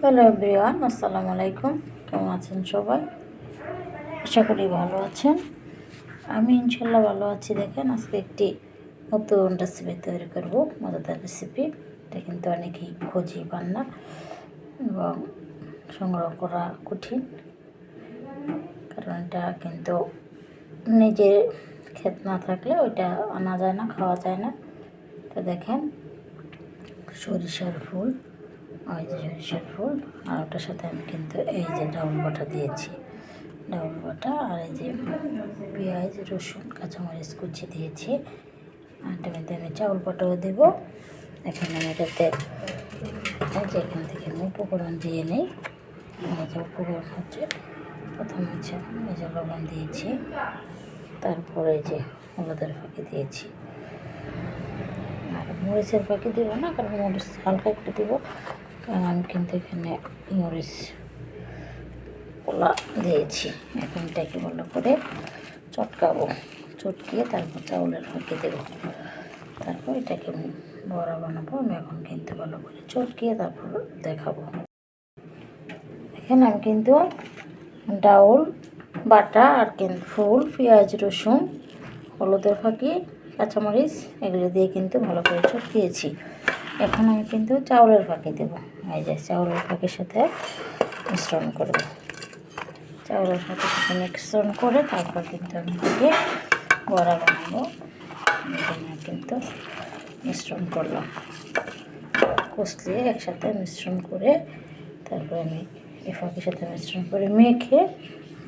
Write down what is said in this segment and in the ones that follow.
Hello everyone, আসসালামু আলাইকুম। কেমন আছেন সবাই? আশা করি ভালো আছেন। আমি ইনশাল্লাহ ভালো আছি, দেখেন আজকে একটি নতুন রেসিপি তৈরি করব, মজাদার রেসিপি এটা কিন্তু অনেকেই খোঁজি পান না এবং সংগ্রহ করা কঠিন, কারণ এটা কিন্তু নিজের ক্ষেত না থাকলে ওইটা আনা যায় না, খাওয়া যায় না। তো দেখেন, সরিষার ফুল। ওই যে সরিষার ফুল, আর ওটার সাথে আমি কিন্তু এই যে ডাউল বাটা দিয়েছি। ডাউল বাটা আর এই যে পেঁয়াজ, রসুন, কাঁচামরিচ কুচি দিয়েছি। আর এটাতে আমি চাউল বাটাও দেবো। এখানে আমি এটাতে যে এখান থেকে আমি উপকরণ দিয়ে নিই। এই যে উপকরণ হচ্ছে, প্রথম হচ্ছে এই লবণ দিয়েছি। তারপরে যে হলুদের ফাঁকি দিয়েছি। আর মরিচের ফাঁকি দিব না, কারণ মরিচ হালকা একটু দিব। কারণ আমি কিন্তু এখানে মরিচ পোলা দিয়েছি। এখন এটাকে ভালো করে চটকাবো। চটকিয়ে তারপর চাউলের ফাঁকি দেবো। তারপর এটাকে বড়া বানাবো। আমি এখন কিন্তু ভালো করে চটকিয়ে তারপর দেখাবো। এখানে আমি কিন্তু ডাউল, বাটা আর কিন্তু ফুল, পেঁয়াজ, রসুন, হলুদের ফাঁকি, কাঁচামরিচ, এগুলো দিয়ে কিন্তু ভালো করে চটকিয়েছি। এখন আমি কিন্তু চাউলের ফাঁকি দেব। এই যে চাউলের ফাঁকির সাথে মিশ্রণ করব। চাউলের ফাঁকির সাথে মিশ্রণ করে তারপর কিন্তু আমি থেকে বড়া বানাবো। কিন্তু মিশ্রণ করলাম। কষলিয়ে একসাথে মিশ্রণ করে তারপর আমি এই ফাঁকির সাথে মিশ্রণ করে মেখে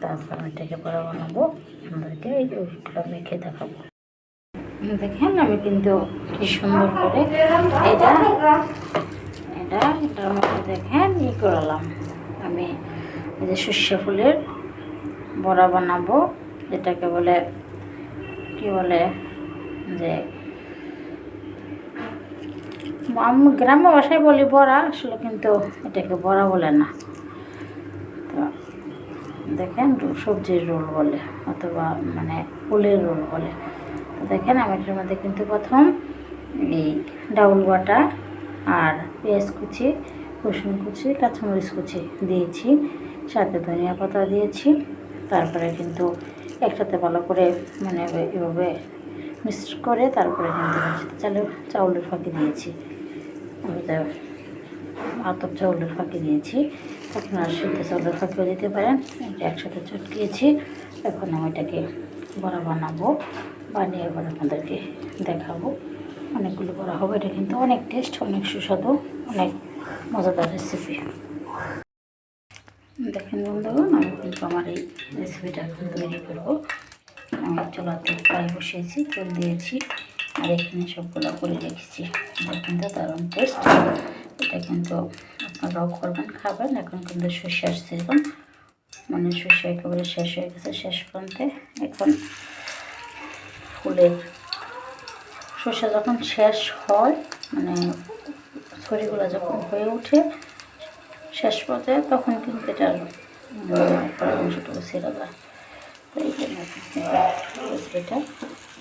তারপর আমি এটাকে বড়া বানাবো। আপনাদেরকে ওইগুলো মেখে দেখাবো। দেখেন আমি কিন্তু কি সুন্দর করে এটা এটা এটার মধ্যে দেখেন, ই করালাম। আমি এই যে শস্য ফুলের বড়া বানাবো, যেটাকে বলে, কি বলে, যে আমি গ্রাম্য ভাষায় বলি বড়া, আসলে কিন্তু এটাকে বড়া বলে না। তো দেখেন সবজির রোল বলে, অথবা মানে ফুলের রোল বলে। দেখেন আমি এটার মধ্যে কিন্তু প্রথম এই ডাউল বাটা আর পেঁয়াজ কুচি, রসুন কুচি, কাঁচামরিচ কুচি দিয়েছি। সাথে ধনিয়া পাতা দিয়েছি। তারপরে কিন্তু একসাথে ভালো করে মানে এভাবে মিক্স করে তারপরে কিন্তু চালের চাউলের ফাঁকি দিয়েছি। আতপ চাউলের ফাঁকি দিয়েছি। আপনারা শুদ্ধ চাউলের ফাঁকিও দিতে পারেন। এটা একসাথে চটকিয়েছি। এখন আমি এটাকে বড়া বানাবো। বানিয়ে এবার আপনাদেরকে দেখাবো। অনেকগুলো করা হবে, এটা কিন্তু অনেক টেস্ট অনেক সুস্বাদু, অনেক মজাদার রেসিপি দেখেন বন্ধুগণ, আমি কিন্তু আমার এই রেসিপিটা এখন তৈরি করব। আমি চুলাতে ফ্রাই বসিয়েছি, তেল দিয়েছি, আর এখানে সবগুলো করে রেখেছি। এটা কিন্তু দারুণ টেস্ট এটা কিন্তু আপনারাও করবেন, খাবেন। এখন কিন্তু সর্ষে সিজন মানে সর্ষে একেবারে শেষ হয়ে গেছে, শেষ প্রান্তে এখন ফুলের সর্ষে যখন শেষ হয় মানে ছড়িগুলো যখন হয়ে ওঠে শেষ পর্যায়ে, তখন কিন্তু এটার অংশটুকু ছেড়ে যায় তো এই জন্য রেসিপিটা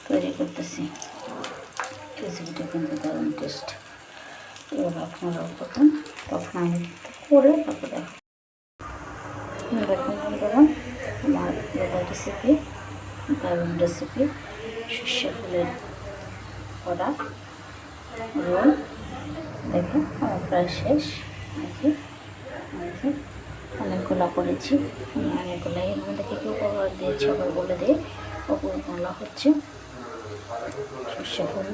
তৈরি করতেছি। রেসিপিটা কিন্তু দারুণ টেস্ট। এবার আপনারাও তখন তখন আমি করে তারপরে দেখুন আমার রেসিপি দারুণ রেসিপি শস্য ফুলের করা রোল। দেখুন, আমার প্রায় শেষ। নাকি অনেকগুলো করেছি। অনেকগুলো এর মধ্যে কী কী উপকার দিয়েছি, আবার বলে দিই উপরগুলো হচ্ছে শস্য ফুল।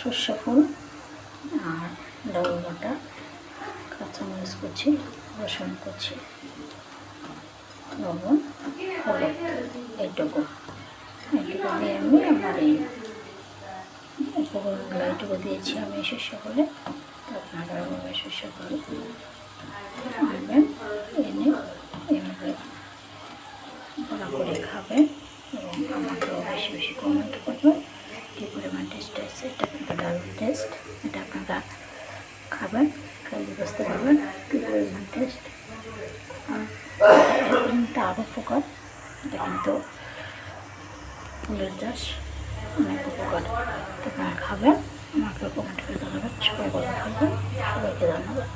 শস্য ফুল আর ডাল বাটা কাঁচামরিচ কুচি, রসুন কুচি, লবণ, হলুদ, এইটুকু। এইটুকু দিয়ে আমি আমার এই উপকরণগুলো দিয়েছি আমি শস্য করে আপনারা এভাবে শস্য আনবেন এনে এভাবে ভালো করে খাবেন এবং আমাকেও বেশি বেশি কমেন্ট করবেন। কী পরিমাণ টেস্ট আছে এটা কিন্তু টেস্ট এটা আপনারা খাবেন খাইলে বুঝতে পারবেন কী পরিমাণ টেস্ট এটা আরও উপকার এটা কিন্তু ফুলের চাষ অনেক উপকার আপনারা খাবেন আমাকে কমেন্ট করে জানাবেন সবাই ভালো থাকবেন সবাইকে ধন্যবাদ